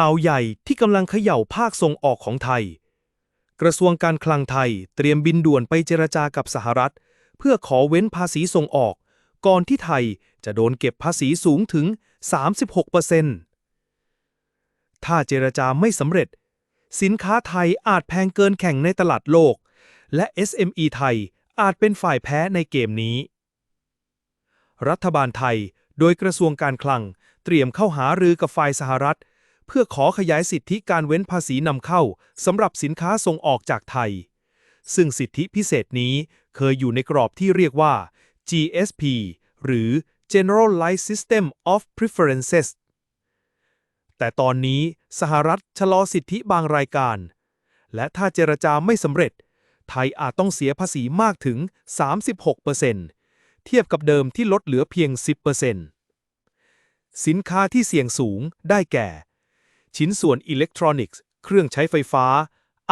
ข่าวใหญ่ที่กำลังเขย่าภาคส่งออกของไทย กระทรวงการคลังไทยเตรียมบินด่วนไปเจรจากับสหรัฐ เพื่อขอเว้นภาษีส่งออก ก่อนที่ไทยจะโดนเก็บภาษีสูงถึง 36%ถ้าเจรจาไม่สำเร็จ สินค้าไทยอาจแพงเกินแข่งในตลาดโลก และ SME ไทยอาจเป็นฝ่ายแพ้ในเกมนี้ รัฐบาลไทยโดยกระทรวงการคลังเตรียมเข้าหารือกับฝ่ายสหรัฐ เพื่อขอขยายสิทธิการเว้นภาษีนำเข้าสำหรับสินค้าส่งออกจากไทย ซึ่งสิทธิพิเศษนี้เคยอยู่ในกรอบที่เรียกว่า GSP หรือ Generalized System of Preferences แต่ตอนนี้สหรัฐชะลอสิทธิบางรายการ และถ้าเจรจาไม่สำเร็จ ไทยอาจต้องเสียภาษีมากถึง 36%เทียบกับเดิมที่ลดเหลือเพียง 10%สินค้าที่เสี่ยงสูงได้แก่ ชิ้นส่วนอิเล็กทรอนิกส์ เครื่องใช้ไฟฟ้า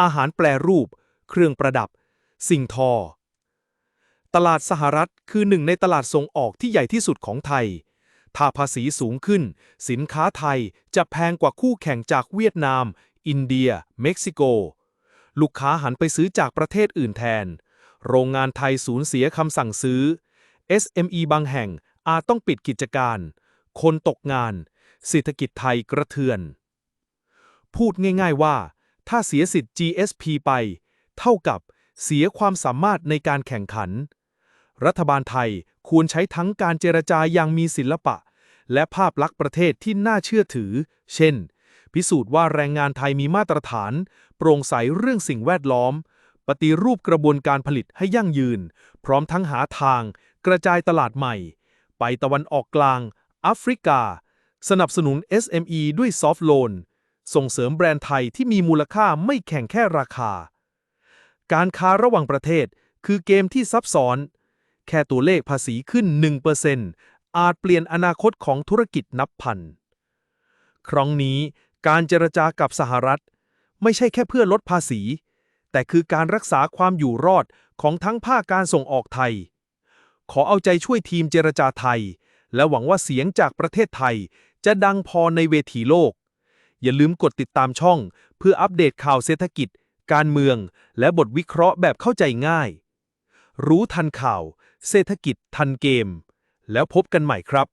อาหารแปรรูป เครื่องประดับ สิ่งทอ ตลาดสหรัฐคือหนึ่งในตลาดส่งออกที่ใหญ่ที่สุดของไทย ถ้าภาษีสูงขึ้น สินค้าไทยจะแพงกว่าคู่แข่งจากเวียดนาม อินเดีย เม็กซิโก ลูกค้าหันไปซื้อจากประเทศอื่นแทน โรงงานไทยสูญเสียคำสั่งซื้อ SME บางแห่งอาจต้องปิดกิจการ คนตกงาน เศรษฐกิจไทยกระเทือน พูดง่ายๆว่า ถ้าเสียสิทธิ์ GSP ไป เท่ากับเสียความสามารถในการแข่งขัน รัฐบาลไทยควรใช้ทั้งการเจรจาอย่างมีศิลปะ และภาพลักษณ์ประเทศที่น่าเชื่อถือ เช่น พิสูจน์ว่าแรงงานไทยมีมาตรฐาน โปร่งใสเรื่องสิ่งแวดล้อม ปฏิรูปกระบวนการผลิตให้ยั่งยืน พร้อมทั้งหาทาง กระจายตลาดใหม่ ไปตะวันออกกลางแอฟริกา สนับสนุน SME ด้วยซอฟท์โลน ส่งเสริมแบรนด์ไทยที่มีมูลค่าไม่แข่งแค่ราคา การค้าระหว่างประเทศคือเกมที่ซับซ้อน แค่ตัวเลขภาษีขึ้น 1%อาจเปลี่ยนอนาคตของธุรกิจนับพัน ครั้งนี้การเจรจากับสหรัฐ ไม่ใช่แค่เพื่อลดภาษี แต่คือการรักษาความอยู่รอดของทั้งภาคการส่งออกไทย ขอเอาใจช่วยทีมเจรจาไทย และหวังว่าเสียงจากประเทศไทยจะดังพอในเวทีโลก อย่าลืมกดติดตามช่อง เพื่ออัปเดตข่าวเศรษฐกิจ การเมือง และบทวิเคราะห์แบบเข้าใจง่าย รู้ทันข่าว เศรษฐกิจทันเกม แล้วพบกันใหม่ครับ